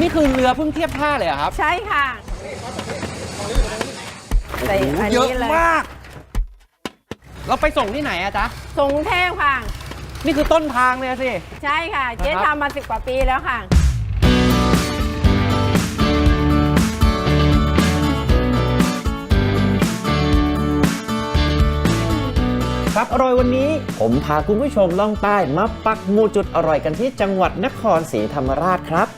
นี่คือเรือเพิ่งเทียบท่าเลยเหรอครับใช่ค่ะใส่อันเยอะนี้เลยมาก เราไปส่งที่ไหนอะจ๊ะ ส่งกรุงเทพค่ะ นี่คือต้นทางเลยสิ ใช่ค่ะ เจ๊นะครับ ทำมาสิบกว่าปีแล้วค่ะ ครับอร่อยวันนี้ผมพาคุณผู้ชมล่องใต้มาปักหมูจุดอร่อยกันที่จังหวัดนครศรีธรรมราชครับ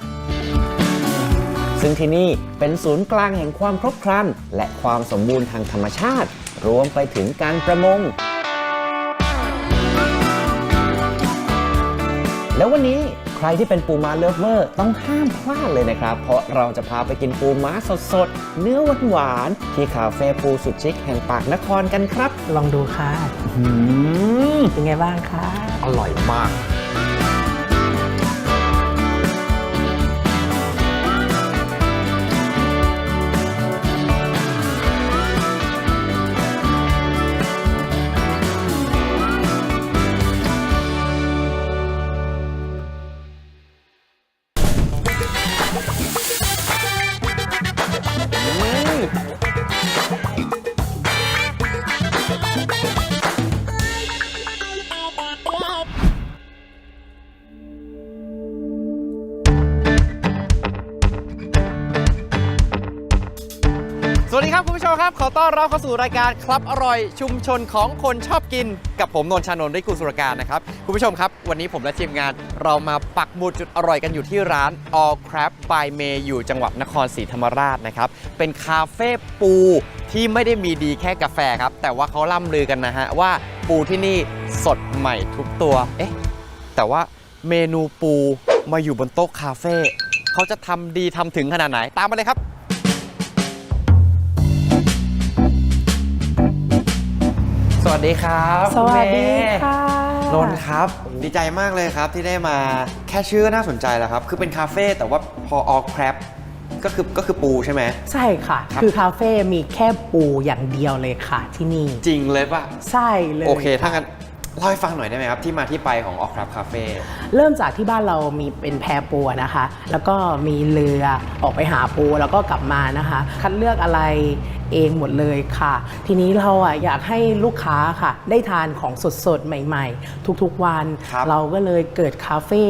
ซึ่งที่นี่เป็นศูนย์กลางแห่งความครบครัน และความสมบูรณ์ทางธรรมชาติ รวมไปถึงการประมง แล้ววันนี้ใครที่เป็นปูม้าเลิฟเวอร์ต้องห้ามพลาดเลยนะครับ เพราะเราจะพาไปกินปูม้าสดๆ เนื้อหวานๆที่คาเฟ่ปูสุดชิคแห่งปากนครกันครับ ลองดูค่ะอืมเป็นไงบ้างคะ อร่อยมาก อนรับเข้าสู่รายการครับอร่อยชุมชนของคนชอบกินกับผมนนท์ชานนท์ริกุลสุรการนะครับ คุณผู้ชมครับ วันนี้ผมและทีมงานเรามาปักหมุดจุดอร่อยกันอยู่ที่ร้าน All Crab by May อยู่จังหวัดนครศรีธรรมราชนะครับ เป็นคาเฟ่ปูที่ไม่ได้มีดีแค่กาแฟครับ แต่ว่าเขาล่ำลือกันนะฮะว่าปูที่นี่สดใหม่ทุกตัว เอ๊ะ แต่ว่าเมนูปูมาอยู่บนโต๊ะคาเฟ่เขาจะทำดีทำถึงขนาดไหนตามมาเลยครับ สวัสดีครับสวัสดีณเมย์ค่ะนนท์ครับ ดีใจมากเลยครับที่ได้มาแค่ชื่อก็น่าสนใจแล้วครับ คือเป็นคาเฟ่แต่ว่าพอออกแครบก็คือก็คือปูใช่ไหม ใช่ค่ะครับคือคาเฟ่มีแค่ปูอย่างเดียวเลยค่ะที่นี่ จริงเลยป่ะ ใช่เลย โอเค ถ้างั้นเล่าให้ฟังหน่อยได้ไหมครับ ที่มาที่ไปของออกแครบคาเฟ่เริ่มจากที่บ้านเรามีเป็นแพปูอะนะคะ แล้วก็มีเรือออกไปหาปูแล้วก็กลับมานะคะ คัดเลือกอะไร เองหมดเลยค่ะ ทีนี้เราอะอยากให้ลูกค้าค่ะ ได้ทานของสดๆ ใหม่ ๆ ทุกๆวัน ครับ เราก็เลยเกิดคาเฟ่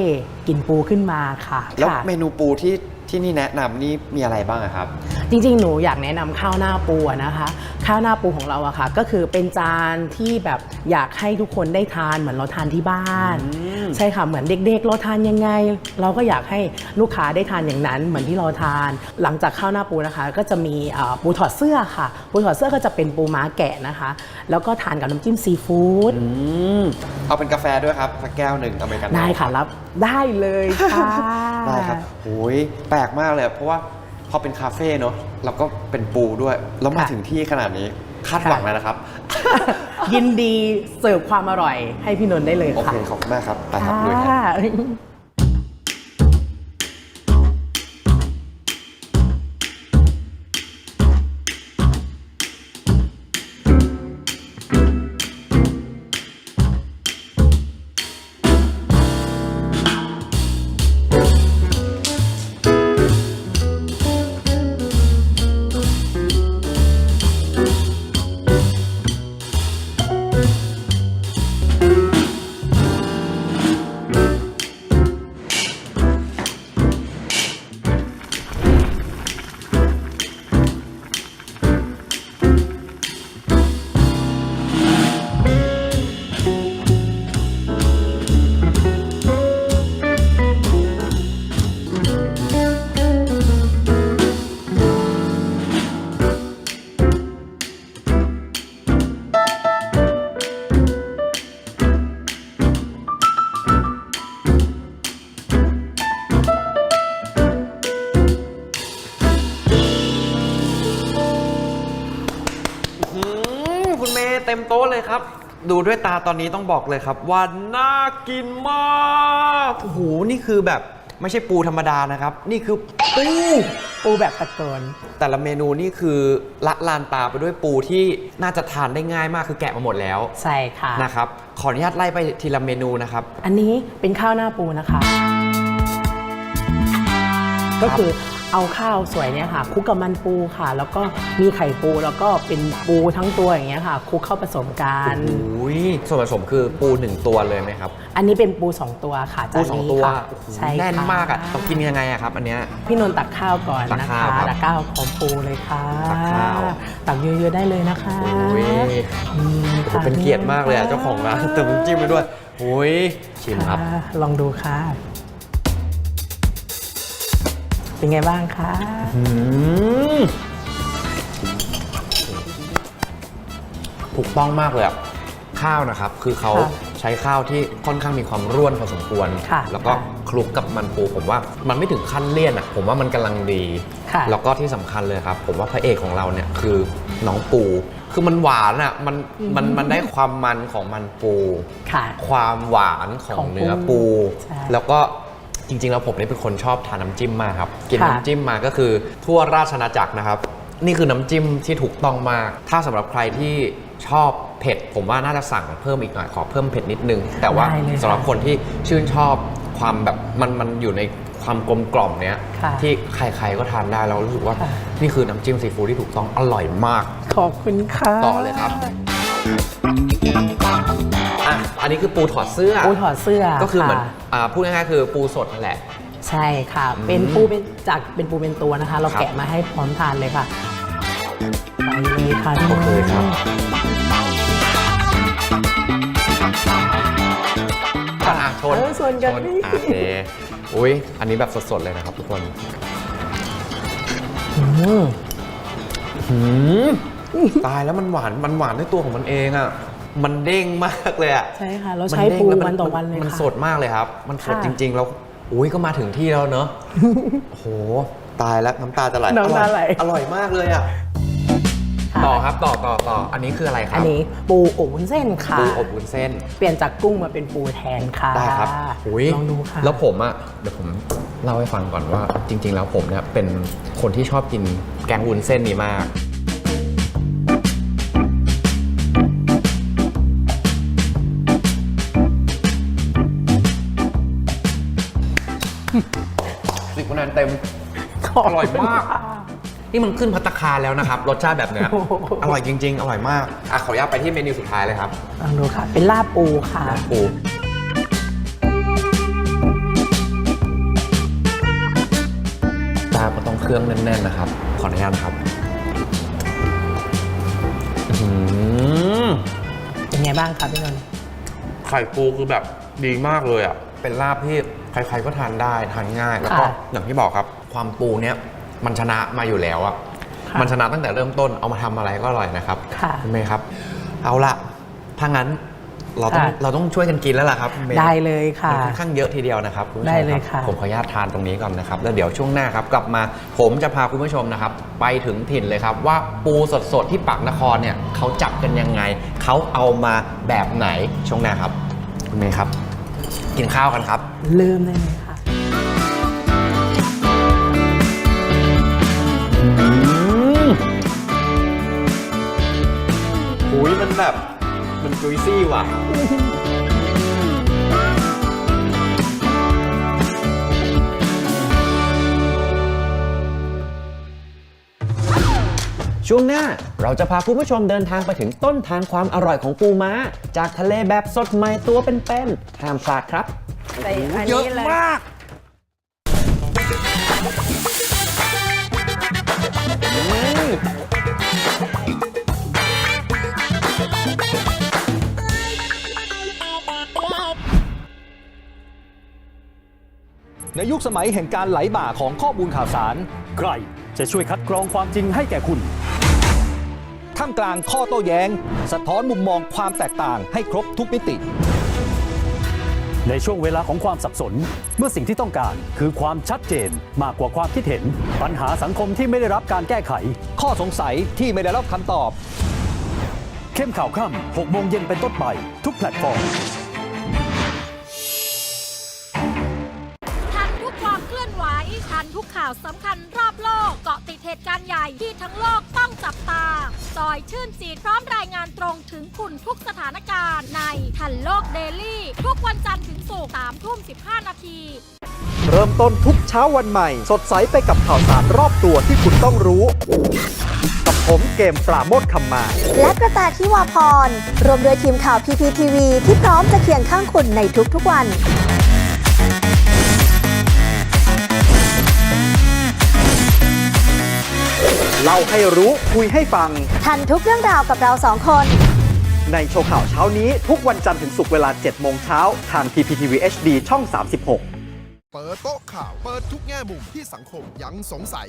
กินปูขึ้นมาค่ะแล้วค่ะ เมนูปูที่ที่นี่แนะนำนี่มีอะไรบ้างอะครับ จริงๆ หนูอยากแนะนำข้าวหน้าปูอะนะคะ ข้าวหน้าปูของเราอะค่ะ ก็คือเป็นจานที่แบบอยากให้ทุกคนได้ทานเหมือนเราทานที่บ้าน ใช่ค่ะเหมือนเด็กๆเราทานยังไง เราก็อยากให้ลูกค้าได้ทานอย่างนั้น เหมือนที่เราทาน หลังจากข้าวหน้าปูนะคะ ก็จะมีเอ่อปูถอดเสื้อค่ะ ปูถอดเสื้อก็จะเป็นปูม้าแกะนะคะ แล้วก็ทานกับน้ำจิ้มซีฟู้ดอืมเอาเป็นกาแฟด้วยครับสักแก้วหนึ่งอเมริกันได้ค่ะรับได้เลยค่ะได้ครับโอ้ยแปลกมากเลยเพราะว่าพอเป็นคาเฟ่เนอะเราก็เป็นปูด้วย แล้วมาค่ะถึงที่ขนาดนี้ คาดหวังแล้วนะครับ ยินดีเสิร์ฟความอร่อยให้พี่นนท์ได้เลยโอค่ะเคขอบคุณมากครับไปครับลุยครับ ค่ะ คุณเมย์เต็มโต๊ะเลยครับ ดูด้วยตาตอนนี้ต้องบอกเลยครับ ว่าน่ากินมากโอ้โหนี่คือแบบไม่ใช่ปูธรรมดานะครับ นี่คือปูปูแบบตะโกนแต่ละเมนูนี่คือละลานตาไปด้วยปูที่น่าจะทานได้ง่ายมากคือแกะมาหมดแล้วใช่ค่ะนะครับขออนุญาตไล่ไปทีละเมนูนะครับ อันนี้เป็นข้าวหน้าปูนะคะ ก็คือ เอาข้าวสวยเนี่ยค่ะคลุกกับมันปูค่ะ แล้วก็มีไข่ปูแล้วก็เป็นปูทั้งตัวอย่างเงี้ยค่ะคลุกเข้าผสมกันอุ้ยส่วนผสมคือปูหนึ่งตัวเลยไหมครับ อันนี้เป็นปูสองตัวค่ะปูจานสองนี้ตัวค่ะโอ้โหใช่แน่นค่ะมากอะต้องกินยังไงอะครับ อันเนี้ย พี่นนท์ตักข้าวก่อนตักนะข้าคะวครับตักข้าวของปูเลยค่ะตักข้าว ตักเยอะๆได้เลยนะคะโอ้ยอืมโอ้โหค่ะเป็นเกียรติมากเลยอะเจ้าของร้านเติมน้ำจิ้มไปด้วยโอ้ยชิมครับค่ะลองดูค่ะ เป็นไงบ้างคะอืมถูกต้องมากเลยอะข้าวนะครับ คือเขาใช้ข้าวที่ค่อนข้างมีความร่วนพอสมควรค่ะแล้วก็คลุกกับมันปูผมว่ามันไม่ถึงขั้นเลี่ยนอะผมว่ามันกำลังดีค่ะแล้วก็ที่สำคัญเลยครับ ผมว่าพระเอกของเราเนี่ยคือน้องปู คือมันหวานอะมันมันมันได้ความมันของมันปูค่ะความหวานของของปูเนื้อปูใช่แล้วก็ จริงๆแล้วผมเนี่ยเป็นคนชอบทานน้ำจิ้มมากครับ กินค่ะ น้ำจิ้มมาก็คือทั่วราชอาณาจักรนะครับ นี่คือน้ำจิ้มที่ถูกต้องมาก ถ้าสำหรับใครที่ชอบเผ็ด ผมว่าน่าจะสั่งเพิ่มอีกหน่อยขอเพิ่มเผ็ดนิดนึง แต่ว่าได้เลยค่ะสำหรับคนที่ชื่นชอบความแบบมันมันอยู่ในความกลมกล่อมเนี้ยค่ะที่ใครๆก็ทานได้แล้วรู้สึกว่าค่ะ นี่คือน้ำจิ้มซีฟู้ดที่ถูกต้องอร่อยมากขอบคุณค่ะ ต่อเลยครับ อะอันนี้คือปูถอดเสื้อ ปูถอดเสื้อก็คือเหมือนค่ะอ่าพูดง่ายๆคือปูสดนั่นแหละ ใช่ค่ะอืมเป็นปูเป็นจากเป็นปูเป็นตัวนะคะ เราครับ แกะมาให้พร้อมทานเลยค่ะไปเลยค่ะพี่โอเคครับ อะชนเออส่วนกันชนี่อะโอเคอุ้ยอันนี้แบบสดๆเลยนะครับทุกคนอืมหืมตายแล้วมันหวานมันหวานด้วยตัวของมันเองอะ มันเด้งมากเลยอะใช่ค่ะ เรามันใช้เด้งปูแล้ววันต่อวันเลยมันค่ะสดมากเลยครับ มันสดค่ะจริงๆแล้วอุ้ยก็มาถึงที่แล้วเนอะโอ้โหตายแล้วน้ำตาจะไหลน้ำตาไหลอร่อยมากเลยอะค่ะต่อครับต่อต่อต่ออันนี้คืออะไรครัอับนนี้ปูอบวุ้นเส้นค่ะปูอบวุ้นเส้น เปลี่ยนจากกุ้งมาเป็นปูแทนค่ะได้ครับยลองดูค่ะแล้วผมอะเดี๋ยวผมเล่าให้ฟังก่อนว่า จริง ๆ แล้วผมเนี่ยเป็นคนที่ชอบกินแกงวุ้นเส้นนี้มาก อร่อยมาก นี่มันขึ้นพัตตาคารแล้วนะครับ รสชาติแบบเนี้ยโอ้โห อร่อยจริง ๆ อร่อยมากอะขออนุญาตไปที่เมนูสุดท้ายเลยครับลองดูค่ะ เป็นลาบปูค่ะลาบปูลาบก็ต้องเครื่องแน่นๆนะครับ ขออนุญาตนะครับอื้อหือเป็นไงบ้างคะพี่นนท์ไข่ปูคือแบบดีมากเลยอะเป็นลาบที่ใครๆก็ทานได้ทานง่าย แล้วก็ค่ะ อย่างที่บอกครับ ความปูเนี้ยมันชนะมาอยู่แล้วอะค่ะมันชนะตั้งแต่เริ่มต้นเอามาทำอะไรก็อร่อยนะครับค่ะณเมย์ครับ เอาละถ้างั้นเราต้องค่ะ เราต้องช่วยกันกินแล้วล่ะครับคุณเมย์ ได้เลยค่ะ มันค่อนข้างเยอะทีเดียวนะครับคุณผู้ชมได้เลยรับค่ะ ผมขออนุญาตทานตรงนี้ก่อนนะครับ แล้วเดี๋ยวช่วงหน้าครับกลับมาผมจะพาคุณผู้ชมนะครับ ไปถึงถิ่นเลยครับ ว่าปูสดๆที่ปากนครเนี่ยเขาจับกันยังไง เขาเอามาแบบไหนช่วงหน้าครับ คุณเมย์ครับ กินข้าวกันครับเริ่มได้เลยค่ะ ยมันแบบ มันจุยซี่ว่ะ ช่วงหน้าเราจะพาคุณผู้ชมเดินทางไปถึงต้นทางความอร่อยของปูม้า จากทะเลแบบสดใหม่ตัวเป็นๆห้ามพลาดครับ ใส่อันเยอะนี้เลยมาก ในยุคสมัยแห่งการไหลบ่าของข้อมูลข่าวสาร ใครจะช่วยคัดกรองความจริงให้แก่คุณ ท่ามกลางข้อโต้แย้ง สะท้อนมุมมองความแตกต่างให้ครบทุกมิติ ในช่วงเวลาของความสับสน เมื่อสิ่งที่ต้องการคือความชัดเจนมากกว่าความคิดเห็น ปัญหาสังคมที่ไม่ได้รับการแก้ไข ข้อสงสัยที่ไม่ได้รับคำตอบ เข้มข่าวค่ำ6โมงเย็นเป็นต้นไป ทุกแพลตฟอร์ม อยชื่นสีพร้อมรายงานตรงถึงคุณทุกสถานการณ์ในทันโลกเดลี่ ทุกวันจันทร์ถึงศุกร์3ทุ่ม15นาที เริ่มต้นทุกเช้าวันใหม่ สดใสไปกับข่าวสารรอบตัวที่คุณต้องรู้ กับผมเกมปราโมทคำมา และกระแตที่วาพร รวมโดยทีมข่าว PPTV ที่พร้อมจะเคียงข้างคุณในทุกๆวัน เล่าให้รู้คุยให้ฟัง ทันทุกเรื่องราวกับเราสองคน ในโชว์ข่าวเช้านี้ทุกวันจันทร์ถึงศุกร์เวลา 7 โมงเช้า ทาง PPTV HD ช่อง 36 เปิดโต๊ะข่าว เปิดทุกแง่มุมที่สังคมยังสงสัย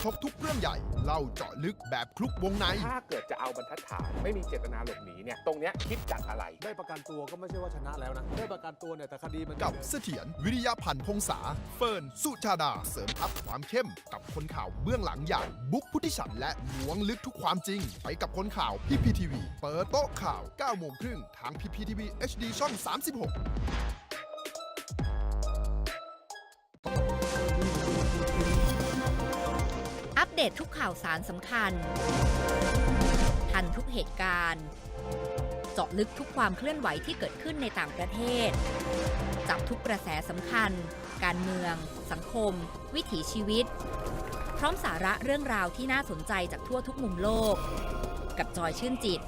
ครบทุกเรื่องใหญ่ เล่าเจาะลึกแบบคลุกวงใน ถ้าเกิดจะเอาบรรทัดฐานไม่มีเจตนาหลบหนีเนี่ย ตรงเนี้ยคิดจากอะไร ได้ประกันตัวก็ไม่ใช่ว่าชนะแล้วนะ ได้ประกันตัวเนี่ยแต่คดีมันกับเสถียรวิริยาพันธ์พงษา เฟิร์น สุชาดา เสริมทัพความเข้ม กับคนข่าวเบื้องหลังอย่างบุ๊กพุทธิฉันท์และล้วงลึกทุกความจริง ไปกับคนข่าวพีพีทีวีเปิดโต๊ะข่าว9โมงครึ่งทางพีพีทีวี HD ช่อง 36 เดตทุกข่าวสารสำคัญ ทันทุกเหตุการณ์ เจาะลึกทุกความเคลื่อนไหวที่เกิดขึ้นในต่างประเทศ จับทุกกระแสสำคัญ การเมือง สังคม วิถีชีวิต พร้อมสาระเรื่องราวที่น่าสนใจจากทั่วทุกมุมโลก กับจอยชื่นจิต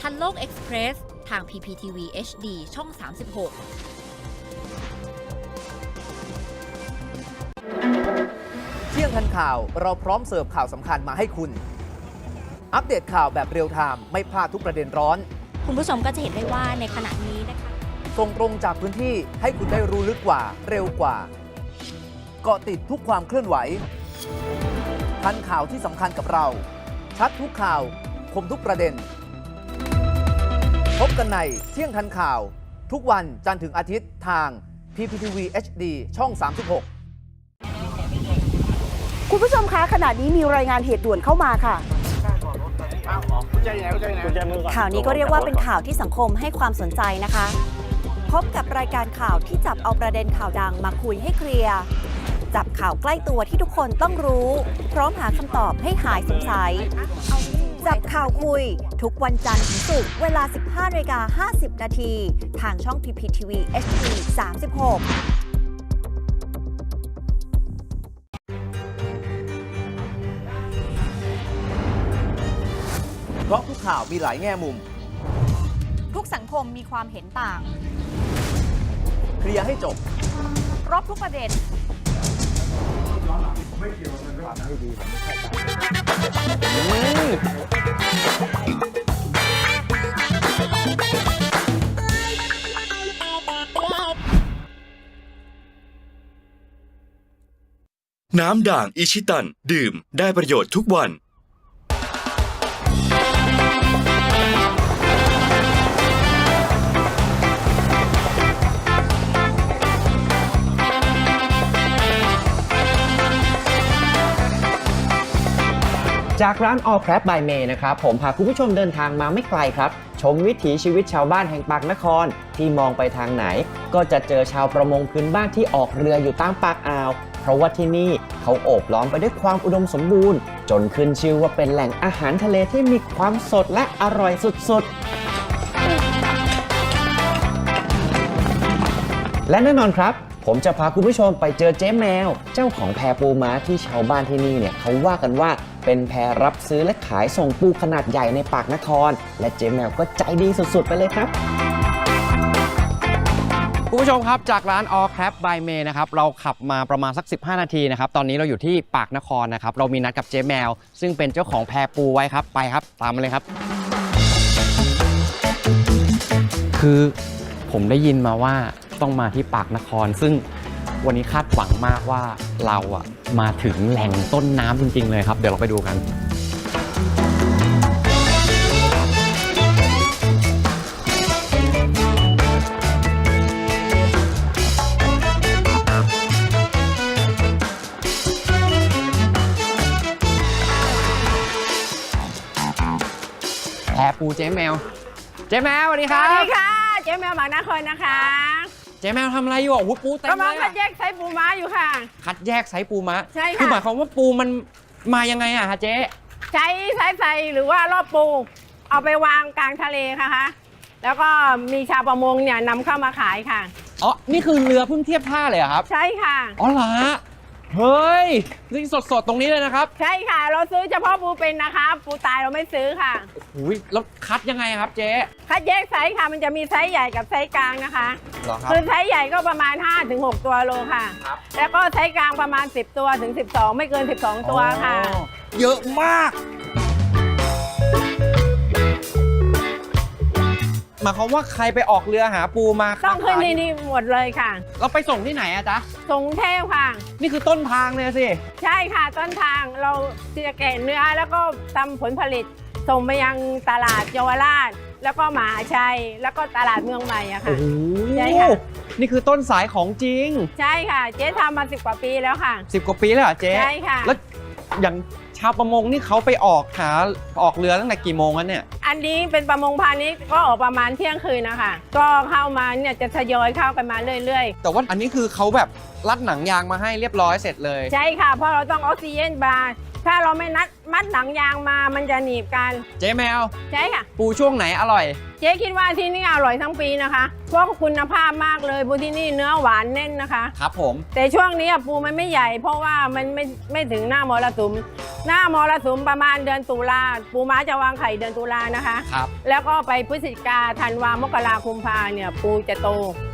ทันโลกเอ็กซ์เพรสทาง PPTV HD ช่อง 36 ยงทันข่าวเราพร้อมเสิร์ฟข่าวสำคัญมาให้คุณ อัปเดตข่าวแบบเรียลไทม์ไม่พลาดทุกประเด็นร้อน คุณผู้ชมก็จะเห็นได้ว่าในขณะนี้นะคะส่งตรงจากพื้นที่ให้คุณได้รู้ลึกกว่าเร็วกว่า เกาะติดทุกความเคลื่อนไหว ทันข่าวที่สำคัญกับเรา ชัดทุกข่าว คมทุกประเด็น พบกันในเที่ยงทันข่าว ทุกวันจันทร์ถึงอาทิตย์ทาง PPTV HD ช่อง 36 คุณผู้ชมคะขณะนี้มีรายงานเหตุด่วนเข้ามาค่ะ ข่าวนี้ก็เรียกว่าเป็นข่าวที่สังคมให้ความสนใจนะคะ พบกับรายการข่าวที่จับเอาประเด็นข่าวดังมาคุยให้เคลียร์ จับข่าวใกล้ตัวที่ทุกคนต้องรู้ พร้อมหาคำตอบให้หายสงสัย จับข่าวคุย ทุกวันจันทร์ถึงศุกร์เวลา 15นาฬิกา50 นาที ทางช่อง PPTV HD 36 เพราะทุกข่าวมีหลายแง่มุม ทุกสังคมมีความเห็นต่าง เคลียร์ให้จบครบทุกประเด็น น้ำด่างอิชิตัน ดื่มได้ประโยชน์ทุกวัน จากร้าน All Crab by May นะครับ ผมพาคุณผู้ชมเดินทางมาไม่ไกลครับ ชมวิถีชีวิตชาวบ้านแห่งปากนคร ที่มองไปทางไหน ก็จะเจอชาวประมงพื้นบ้านที่ออกเรืออยู่ตามปากอ่าว เพราะว่าที่นี่เขาโอบล้อมไปด้วยความอุดมสมบูรณ์ จนขึ้นชื่อว่าเป็นแหล่งอาหารทะเลที่มีความสดและอร่อยสุดๆ และแน่นอนครับ ผมจะพาคุณผู้ชมไปเจอเจ๊แมว เจ้าของแพปูม้าที่ชาวบ้านที่นี่เนี่ยเขาว่ากันว่าเป็นแพรับซื้อและขายส่งปูขนาดใหญ่ในปากนคร และเจ๊แมวก็ใจดีสุด ๆ ไปเลยครับคุณผู้ชมครับ จากร้าน All Crab by May นะครับเราขับมาประมาณสัก 15 นาทีนะครับตอนนี้เราอยู่ที่ปากนครนะครับเรามีนัดกับเจ๊แมว ซึ่งเป็นเจ้าของแพปูไว้ครับไปครับ ตามมาเลยครับ คือผมได้ยินมาว่า ต้องมาที่ปากนคร ซึ่งวันนี้คาดหวังมากว่าเราอะมาถึงแหล่งต้นน้ำจริง ๆ เลยครับ เดี๋ยวเราไปดูกัน แพปูเจ๊แมว เจ๊แมวสวัสดีสครัวับสดีค่ะ เจ๊แมวหมากนครนะคะ เจ๊แมวทำอะไรอยู่อะหูปูเต็มกำเลลังยคัอะดแยกไซส์ปูม้าอยู่ค่ะ คัดแยกไซส์ปูม้าใช่ค่ะ คือหมายความว่าปูมันมายังไงอะฮะเจ๊ใช้สายไฟหรือว่ารอบปู เอาไปวางกลางทะเลค่ะคะแล้วก็มีชาวประมงเนี่ยนำเข้ามาขายค่ะ อ๋อนี่คือเรือเพิ่งเทียบท่าเลยเหรอครับ ใช่ค่ะ อ๋อเหรอฮะ เฮ้ยนี่สดๆ ตรงนี้เลยนะครับใช่ค่ะ เราซื้อเฉพาะปูเป็นนะคะ ปูตายเราไม่ซื้อค่ะหุยแล้วคัดยังไงครับเจ๊คัดแยกไซส์ค่ะ มันจะมีไซส์ใหญ่กับไซส์กลางนะคะเหรอครับคือไซส์ใหญ่ก็ประมาณ 5-6 ตัวโลค่ะครับแล้วก็ไซส์กลางประมาณ 10 ตัวถึง 12 ไม่เกิน 12 ตัวค่ะอ๋อเยอะมาก หมายความว่าใครไปออกเรือหาปูมาต้องขึ้นค้าที่ขายนี่หมดเลยค่ะเราไปส่งที่ไหนอะจ๊ะส่งกรุงเทพค่ะ นี่คือต้นทางเลยสิ ใช่ค่ะต้นทางเราจะแกะเนื้อแล้วก็ทำผลผลิต ส่งไปยังตลาดเยาวราช แล้วก็มหาชัย แล้วก็ตลาดเมืองใหม่อะค่ะใช่ค่ะ นี่คือต้นสายของจริง ใช่ค่ะ เจ๊ทำมาสิบกว่าปีแล้วค่ะ 10 กว่าปีแล้วเหรอเจ๊ใช่ค่ะ แล้วอย่าง ชาวประมงนี่เขาไปออกหาออกเรือตั้งแต่กี่โมงกันเนี่ย อันนี้เป็นประมงพาณิชย์ก็ออกประมาณเที่ยงคืนนะคะ ก็เข้ามาเนี่ยจะทยอยเข้ากันมาเรื่อยแต่ว่าอันนี้คือเขาแบบรัดหนังยางมาให้เรียบร้อยเสร็จเลย ๆ ใช่ค่ะเพราะเราต้องออกซิเจนบาร์ถ้าเราไม่นัด มัดหนังยางมามันจะหนีบกันเจ๊แมว ใช่ค่ะ ปูช่วงไหนอร่อย เจ๊คิดว่าที่นี่อร่อยทั้งปีนะคะเพราะคุณภาพมากเลยปูที่นี่เนื้อหวานแน่นนะคะ ครับผม แต่ช่วงนี้อะปูมันไม่ใหญ่ เพราะว่ามันไม่ไม่ถึงหน้ามรสุม หน้ามรสุมประมาณเดือนตุลาปูม้าจะวางไข่เดือนตุลานะคะ ครับ แล้วก็ไปพฤศจิกาธันวามกราคุมภาเนี่ยปูจะโต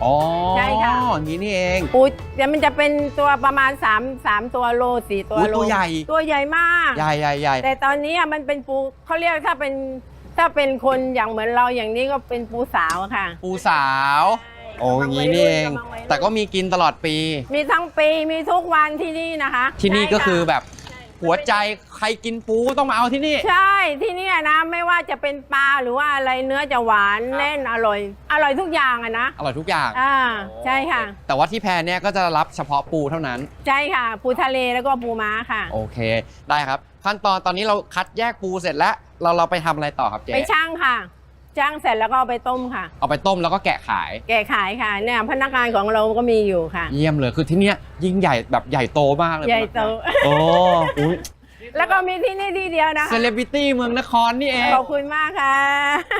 อ๋อใช่ค่ะ อย่างนี้นี่เองปูเดี๋ยวมันจะเป็นตัวประมาณ3 3ตัวโล4ตัวอุ๊ยโลตัวใหญ่ ตัวใหญ่มาก ใหญ่ใหญ่ใหญ่แต่ตอนนี้อะมันเป็นปูเขาเรียกถ้าเป็นถ้าเป็นคนอย่างเหมือนเราอย่างนี้ก็เป็นปูสาวค่ะ ปูสาว โอ้อย่างนี้นี่เอง กำลังวัยรุ่น แต่ก็มีกินตลอดปี มีทั้งปีมีทุกวันที่นี่นะคะที่นี่ก็คือใช่ะแบบ หัวใจใครกินปูก็ต้องมาเอาที่นี่ ใช่ที่เนี่ยนะไม่ว่าจะเป็นปลาหรือว่าอะไรเนื้อจะหวานแน่นอร่อย อร่อยทุกอย่างอะนะอร่อยทุกอย่างอ่าใช่ค่ะ แต่ว่าที่แพรเนี่ยก็จะรับเฉพาะปูเท่านั้น ใช่ค่ะ ปูทะเลแล้วก็ปูม้าค่ะ โอเค ได้ครับ ขั้นตอนตอนนี้เราคัดแยกปูเสร็จแล้ว เราเราไปทำอะไรต่อครับเจ๊ไปช่างค่ะ ช่างเสร็จแล้วก็เอาไปต้มค่ะ เอาไปต้มแล้วก็แกะขาย แกะขายค่ะเนี่ยพนักงานของเราก็มีอยู่ค่ะ เยี่ยมเลยคือที่เนี้ยยิ่งใหญ่แบบใหญ่โตมากเลยใหญ่โต โอ้อุ๊ย แล้วก็มีที่นี่ที่เดียวนะเซคะเลบริตี้เมืองนครนี่เอง ขอบคุณมากค่ะ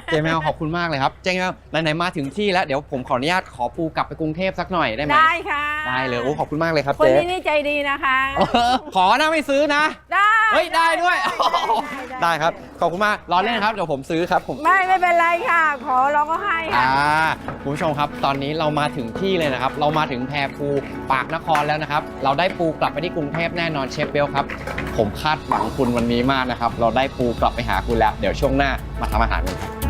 เจแมวขอบคุณมากเลยครับ เจแมวไหนๆมาถึงที่แล้ว เดี๋ยวผมขออนุญาตขอปูกลับไปกรุงเทพสักหน่อยได้ไหมได้ค่ะได้เลยโอ้ขอบคุณมากเลยครับคนเจ๊ที่นี่ใจดีนะคะ เออขอนะไม่ซื้อนะ ได้เฮ้ยได้ด้วยได้ครับ ขอบคุณมากรอเล่นครับเดี๋ยวผมซื้อครับผม ไม่ไม่เป็นไรค่ะ ขอเราก็ให้ค่ะ อ่าคุณผู้ชมครับตอนนี้เรามาถึงที่เลยนะครับ เรามาถึงแพปูปากนครแล้วนะครับ เราได้ปูกลับไปที่กรุงเทพแน่นอนเชฟเบลครับ ผมคาดหวังคุณวันนี้มากนะครับ เราได้ปูกลับไปหาคุณแล้ว เดี๋ยวช่วงหน้ามาทำอาหารกันครับ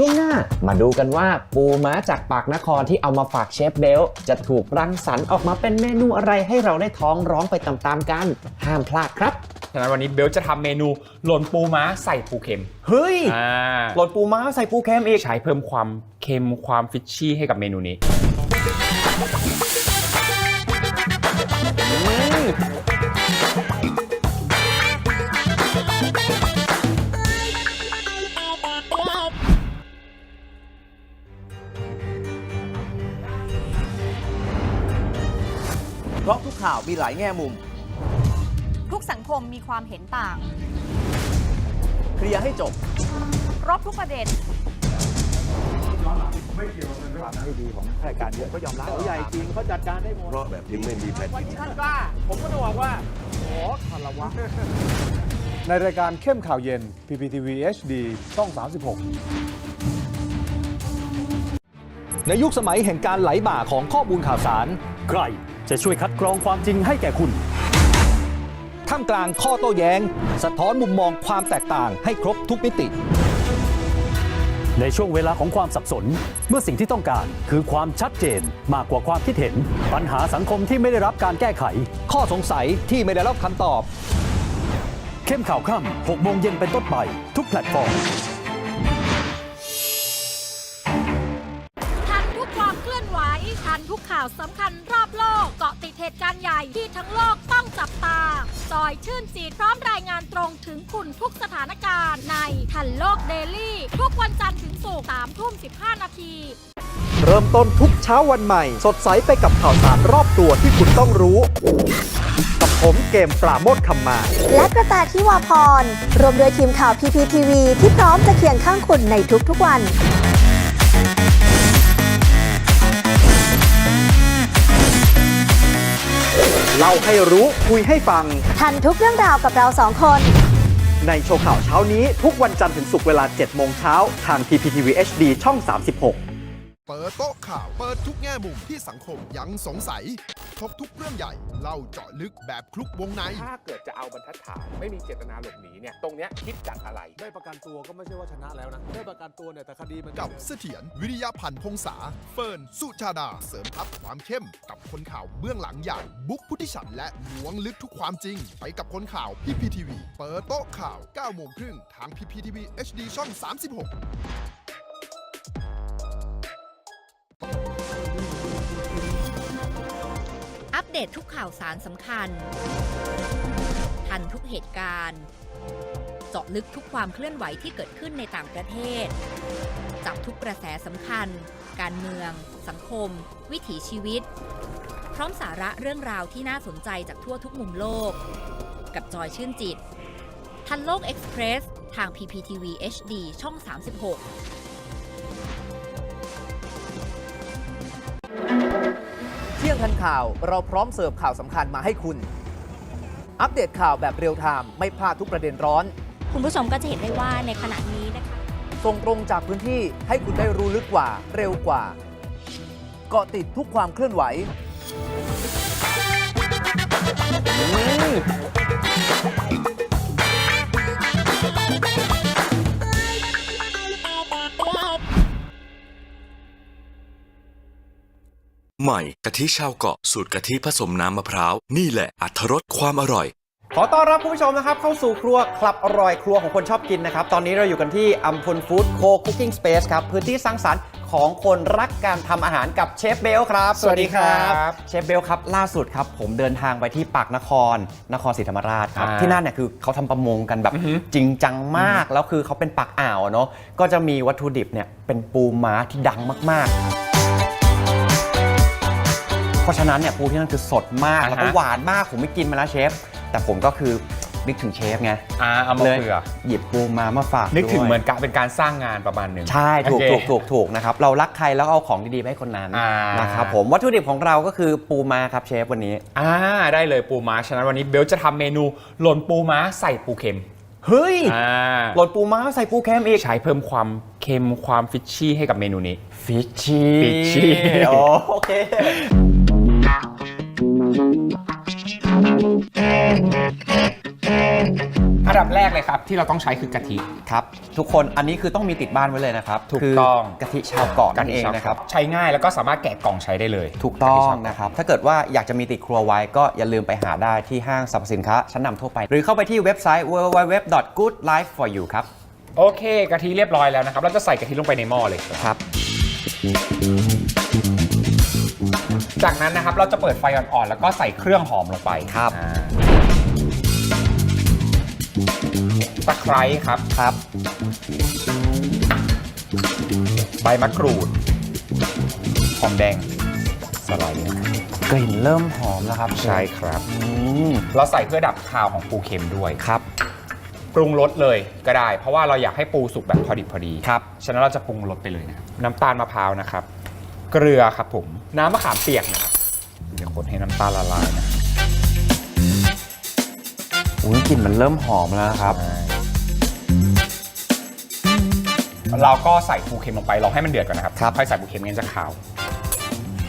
ช่วงหน้ามาดูกันว่าปูม้าจากปากนครที่เอามาฝากเชฟเบลจะถูกรังสรรค์ออกมาเป็นเมนูอะไรให้เราได้ท้องร้องไปตามๆกัน ห้ามพลาดครับฉะนั้นวันนี้เบลจะทำเมนูหล่นปูม้าใส่ปูเค็ม เฮ้ย อ่าหล่นปูม้าใส่ปูเค็มอีก ใช้เพิ่มความเค็มความฟิชชี่ให้กับเมนูนี้ ข่าวมีหลายแง่มุม ทุกสังคมมีความเห็นต่าง เคลียร์ให้จบรบทุกประเด็นความให้ดีของข้าราชการเยอะก็ยอมรับเขาใหญ่จริงเขาจัดการได้หมดเพราะแบบที่ไม่มีแผ่นดินท่านกล้า ผมก็ต้องบอกว่าขอคารวะในรายการเข้มข่าวเย็น PPTV HD ช่อง 36 ในยุคสมัยแห่งการไหลบ่าของข้อมูลข่าวสาร ใคร จะช่วยคัดกรองความจริงให้แก่คุณท่ามกลางข้อโต้แย้ง สะท้อนมุมมองความแตกต่างให้ครบทุกมิติ ในช่วงเวลาของความสับสน เมื่อสิ่งที่ต้องการคือความชัดเจนมากกว่าความคิดเห็น ปัญหาสังคมที่ไม่ได้รับการแก้ไข ข้อสงสัยที่ไม่ได้รับคำตอบ เข้มข่าวค่ำ6โมงเย็นเป็นต้นไป ทุกแพลตฟอร์มทันทุกความเคลื่อนไหวทันทุกข่าวสำคัญ ติดเหตุการณ์ใหญ่ที่ทั้งโลกต้องจับตา จอยชื่นจีดพร้อมรายงานตรงถึงคุณทุกสถานการณ์ในทันโลกเดลี่ ทุกวันจันทร์ถึงศุกร์3ทุ่ม15นาที เริ่มต้นทุกเช้าวันใหม่ สดใสไปกับข่าวสารรอบตัวที่คุณต้องรู้ กับผมเกมปราโมทคำมา และกระแตที่วาพร รวมโดยทีมข่าว PPTV ที่พร้อมจะเคียงข้างคุณในทุกๆวัน เล่าให้รู้คุยให้ฟัง ทันทุกเรื่องราวกับเราสองคน ในโชว์ข่าวเช้านี้ทุกวันจันทร์ถึงศุกร์เวลา 7 โมงเช้า ทาง PPTV HD ช่อง 36 เปิดโต๊ะข่าว เปิดทุกแง่มุมที่สังคมยังสงสัย ครบทุกเรื่องใหญ่ เล่าเจาะลึกแบบคลุกวงใน ถ้าเกิดจะเอาบรรทัดฐานไม่มีเจตนาหลบหนีเนี่ยตรงเนี้ยคิดจากอะไร ได้ประกันตัวก็ไม่ใช่ว่าชนะแล้วนะ ได้ประกันตัวเนี่ยแต่คดีมันกับเสถียรวิริยาพันธ์พงษา เฟิร์น สุชาดา เสริมทัพความเข้ม กับคนข่าวเบื้องหลังอย่างบุ๊กพุทธิชันและล้วงลึกทุกความจริง ไปกับคนข่าวพีพีทีวีเปิดโต๊ะข่าว9โมงครึ่งทางพีพีทีวี HD ช่อง 36 อัปเดตทุกข่าวสารสำคัญ ทันทุกเหตุการณ์ เจาะลึกทุกความเคลื่อนไหวที่เกิดขึ้นในต่างประเทศ จับทุกกระแสสำคัญ การเมือง สังคม วิถีชีวิต พร้อมสาระเรื่องราวที่น่าสนใจจากทั่วทุกมุมโลก กับจอยชื่นจิต ทันโลกเอ็กซ์เพรสทาง PPTV HD ช่อง 36 ที่ยงทันข่าว เราพร้อมเสิร์ฟข่าวสำคัญมาให้คุณ อัปเดตข่าวแบบเรียลไทม์ไม่พลาดทุกประเด็นร้อน คุณผู้ชมก็จะเห็นได้ว่าในขณะนี้นะคะส่งตรงจากพื้นที่ให้คุณได้รู้ลึกกว่าเร็วกว่า เกาะติดทุกความเคลื่อนไหว ใหม่กะทิชาวเกาะสูตรกะทิผสมน้ำมะพร้าว นี่แหละอัถรสความอร่อย ขอต้อนรับคุณผู้ชมนะครับ เข้าสู่ครัวคลับอร่อยครัวของคนชอบกินนะครับ ตอนนี้เราอยู่กันที่อัมพลฟู้ดโคคุกกิ้งสเปซครับ พื้นที่สร้างสรรค์ของคนรักการทำอาหารกับเชฟเบลครับสวัสดีครับ เชฟเบลครับล่าสุดครับ ผมเดินทางไปที่ปากนคร นครศรีธรรมราชครับ อ่าที่นั่นเนี่ยคือเขาทำประมงกันแบบจริงจังมากแล้วคือเขาเป็นปากอ่าวอะเนาะก็จะมีวัตถุดิบเนี่ยเป็นปูม้าที่ดังมากๆเพ ราะฉะนั้นเนี่ยปูที่นั่นคือสดมาก อ่าฮะ แล้วก็หวานมาก ผมไม่กินมาแล้วเชฟ แต่ผมก็คือนึกถึงเชฟไงอ่าเอามาเลยเผื่อหยิบปูมามาฝากนึกถึงด้วยเหมือนกับเป็นการสร้างงานประมาณหนึ่ง ใช่ถูกโอเคถูกถูกถูกนะครับ เรารักใครแล้วเอาของดีๆไปให้คนนั้นอ่าน นะครับผมวัตถุดิบของเราก็คือปูมาครับเชฟวันนี้ อ่าได้เลยปูม้าฉะนั้นวันนี้เบลจะทำเมนูหล่นปูม้าใส่ปูเค็มเฮ้ยอ่าหล่นปูม้าใส่ปูเค็มอีก ใช้เพิ่มความเค็มความฟิชชี่ให้กับเมนูนี้ ฟิชชี่ ฟิชชี่ โอเค อันดับแรกเลยครับที่เราต้องใช้คือกะทิ ครับ ทุกคนอันนี้คือต้องมีติดบ้านไว้เลยนะครับถูกคืต้อง กะทิชาวเกาะนั่นเองนะครับ ใช้ง่ายแล้วก็สามารถแกะกล่องใช้ได้เลย ถูกต้องะทิชาวเานะครับ ถ้าเกิดว่าอยากจะมีติดครัวไว้ก็อย่าลืมไปหาได้ที่ห้างสรรพสินค้าชั้นนำทั่วไป หรือเข้าไปที่เว็บไซต์ www.goodlifeforyou ครับ โอเคกะทิเรียบร้อยแล้วนะครับ เราจะใส่กะทิลงไปในหม้อเลยครับ จากนั้นนะครับเราจะเปิดไฟอ่อนๆ แล้วก็ใส่เครื่องหอมลงไปครับ อ่าตะไคร้ครับ ครับ ใบมะกรูด หอมแดง สไลด์นะครับกลิ่นเริ่มหอมแล้วครับใช่ครับ อืมเราใส่เพื่อดับคาวของปูเค็มด้วย ครับปรุงรสเลยก็ได้ เพราะว่าเราอยากให้ปูสุกแบบพอดิบพอดี ครับ ฉะนั้นเราจะปรุงรสไปเลยนะครับน้ำตาลมะพร้าวนะครับ เกลือครับผม น้ำมะขามเปียกนะครับเดี๋ยวคนให้น้ำตาลละลายนะอุ้ยกลิ่นมันเริ่มหอมแล้วนะครับ เราก็ใส่ปูเค็มลงไปรอให้มันเดือดก่อนนะครับครับ ค่อยใส่ปูเค็มงั้นจะขาว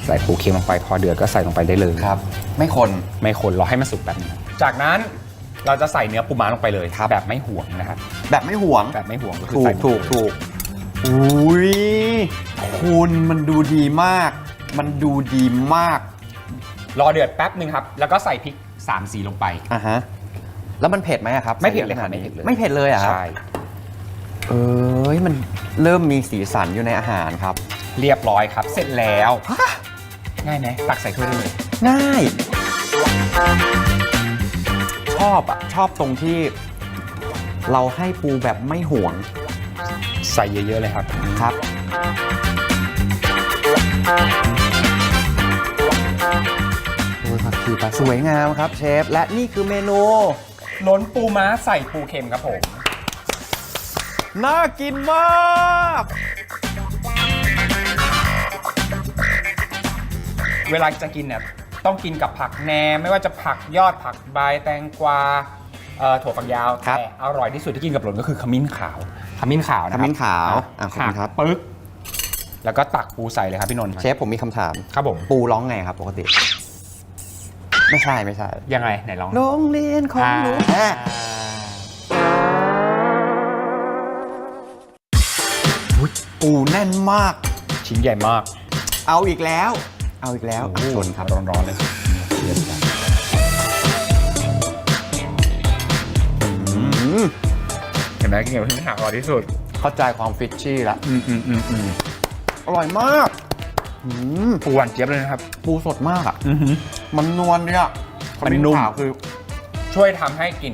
ใส่ปูเค็มลงไปพอเดือดก็ใส่ลงไปได้เลยครับ ไม่คนไม่คนรอให้มันสุกแบบนี้จากนั้นเราจะใส่เนื้อปูม้าลงไปเลยแบบไม่ห่วงนะครับ แบบไม่ห่วง แบบไม่ห่วงก็คือถูใส่กหมดถูกเลย ถูก อุ้ยคุณมันดูดีมาก มันดูดีมากรอเดือดแป๊บหนึ่งครับ แล้วก็ใส่พริก3ามสีลงไป อะฮะแล้วมันเผ็ดไหมอะครับไม่เผ็ดเลยใส่ครับอะไม่เผ็ดเลย ไม่เผ็ดเลยเหรอะครับใช่ เอ้ยมันเริ่มมีสีสันอยู่ในอาหารครับ เรียบร้อยครับ เสร็จแล้วง่ายไหมตักใส่ถ้วยได้เลย ง่าย ชอบอะชอบตรงที่ เราให้ปูแบบไม่ห่วงใส่เยอะๆเลยครับครับ โอ้ยผักชีปลาสวยงามครับเชฟ และนี่คือเมนู ล้นปูม้าใส่ปูเค็มครับผม น่ากินมากเวลาจะกินเนี่ยต้องกินกับผักแหนมไม่ว่าจะผักยอดผักใบแตงกวาเอ่อถั่วฝักยาวแต่อร่อยที่สุดที่กินกับหล่นก็คือขมิ้นขาว ขมิ้นขาวนะคขรับมิ้นขาวอะขอบคุณครับ หักปึ๊กแล้วก็ตักปูใส่เลยครับพี่นนท์เชฟผมมีคำถาม ครับผมปูร้องไงครับปกติ ไม่ใช่ไม่ใช่ ยังไงไหนลองโรงเรียนของหนูอ่าอุ๊ยปูแน่นมาก ชิ้นใหญ่มากเอาอีกแล้ว เอาอีกแล้วอะชนครับ ร้อนๆเลยเห็น ไหมกินกับขมิ้นขาวอร่อยที่สุด เข้าใจความฟิชชี่ละอืมอืมอืมอืมอร่อยมากอืมปูหวานเจี๊ยบเลยนะครับ ปูสดมากอะมันนวลเนี่ยมันนุ่ม ขาวคือ ช่วยทำให้กลิ่น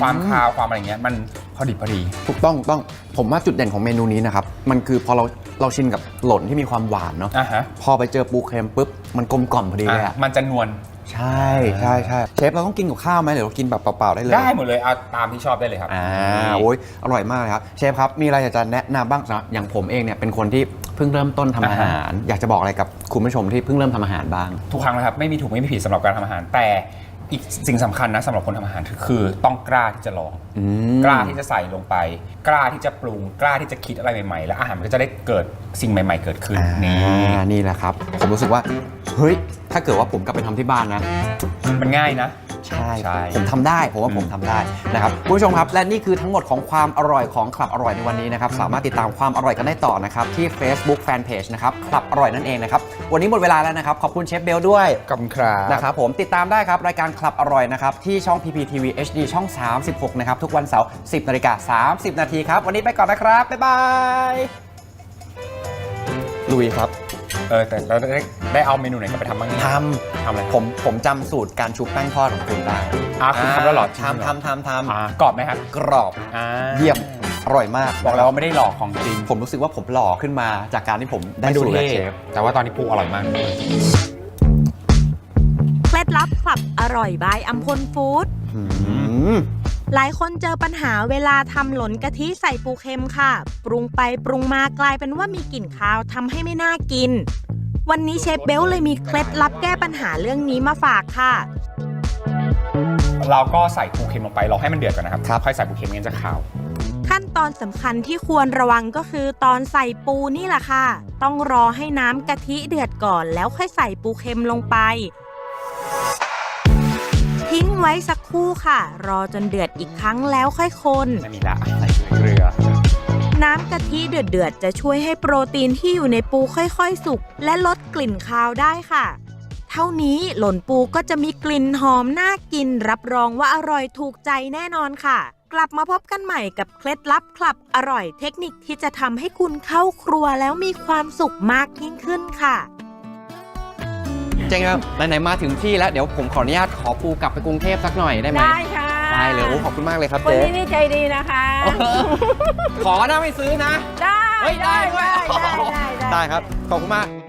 ความคาวความอะไรเงี้ย มันพอดีพอดี ถูกต้องถูกต้องผมว่าจุดเด่นของเมนูนี้นะครับ มันคือพอเราเราชินกับหล่นที่มีความหวานเนาะอะฮะพอไปเจอปูเค็มปุ๊บ มันกลมกล่อมพอดีเลยอะอะมันจะนวล ใช่ใช่ใช่เชฟเราต้องกินกับข้าวไหมหรือเรากินแบบเปล่าๆได้เลยได้หมดเลยเอาตามที่ชอบได้เลยครับ อ่าโอ้ยอร่อยมากเลยครับเชฟครับมีอะไรอยากจะแนะนำบ้างสำหรับอย่างผมเองเนี่ยเป็นคนที่เพิ่งเริ่มต้นทำอาหาร อยากจะบอกอะไรกับคุณผู้ชมที่เพิ่งเริ่มทำอาหารบ้าง ทุกครั้งนะครับไม่มีถูกไม่มีผิดสำหรับการทำอาหารแต่ อีกสิ่งสำคัญนะสำหรับคนทำอาหารคือคือต้องกล้าที่จะลอง อืม กล้าที่จะใส่ลงไป กล้าที่จะปรุง กล้าที่จะคิดอะไรใหม่ๆ แล้วอาหารมันก็จะได้เกิดสิ่งใหม่ ๆ เกิดขึ้นนี่อ่านี่แหละครับ ผมรู้สึกว่า เฮ้ย ถ้าเกิดว่าผมกลับไปทำที่บ้านนะ มันง่ายนะ ใช่ใช่ ผมทำได้ผมว่าผมทำได้นะครับคุณผู้ชมครับ และนี่คือทั้งหมดของความอร่อยของคลับอร่อยในวันนี้นะครับสามารถติดตามความอร่อยกันได้ต่อนะครับที่ Facebook Fanpage นะครับคลับอร่อยนั่นเองนะครับวันนี้หมดเวลาแล้วนะครับขอบคุณเชฟเบลด้วยขอบคุณครับนะครับผมติดตามได้ครับ รายการคลับอร่อยนะครับ ที่ช่อง PPTV HD ช่อง 36 นะครับ ทุกวันเสาร์ 10นาฬิกา30 นาทีครับ วันนี้ไปก่อนนะครับ บ๊ายบาย ลุยครับ เออแต่เราได้ได้เอาเมนูไหนกลับไปทำบ้างเนี่ยททำอะไรำผมผมจำสูตรการชุบแป้งทอดของคุณได้อะคุณทำแล้วเหรอทำทำทำทอ่ากรอบไหมครับำกรอบอ่าเยี่ยมอร่อยมากบอกแล้วว่าไม่ได้หลอกของจริงผมรู้สึกว่าผมหล่อขึ้นมาจากการที่ผมได้มันดูสูตรเท่จากเชฟ แต่ว่าตอนนี้ปูอร่อยมากเคล็ดลับคลับอร่อยบายอัมพลฟู้ด อืม หลายคนเจอปัญหาเวลาทำหลนกะทิใส่ปูเค็มค่ะ ปรุงไปปรุงมากลายเป็นว่ามีกลิ่นคาวทำให้ไม่น่ากิน วันนี้เชฟเบลเลยมีเคล็ดลับแก้ปัญหาเรื่องนี้มาฝากค่ะ เราก็ใส่ปูเค็มลงไปรอให้มันเดือดก่อนนะครับค่อยใส่ปูเค็มงั้นจะขาว ขั้นตอนสำคัญที่ควรระวังก็คือตอนใส่ปูนี่แหละค่ะ ต้องรอให้น้ำกะทิเดือดก่อนแล้วค่อยใส่ปูเค็มลงไป ทิ้งไว้สักครู่ค่ะ รอจนเดือดอีกครั้งแล้วค่อยคน ไม่มีละใส่เกลือ น้ำกะทิเดือดๆ จะช่วยให้โปรตีนที่อยู่ในปูค่อยๆ สุก และลดกลิ่นคาวได้ค่ะ เท่านี้หล่นปูก็จะมีกลิ่นหอมน่ากิน รับรองว่าอร่อยถูกใจแน่นอนค่ะ กลับมาพบกันใหม่กับเคล็ดลับคลับอร่อยเทคนิคที่จะทำให้คุณเข้าครัวแล้วมีความสุขมากยิ่งขึ้นค่ะ เจ๊งครับไหนๆมาถึงที่แล้วเดี๋ยวผมขออนุญาตขอปูกลับไปกรุงเทพสักหน่อยได้ไหมได้ค่ะได้เลยโอ้ขอบคุณมากเลยครับคนเจ๊ นี้นี่ใจดีนะคะ ขอนะไม่ซื้อนะ ได้เฮ้ยได้ด้วย ได้ได้ได้ ได้ครับ ขอบคุณมาก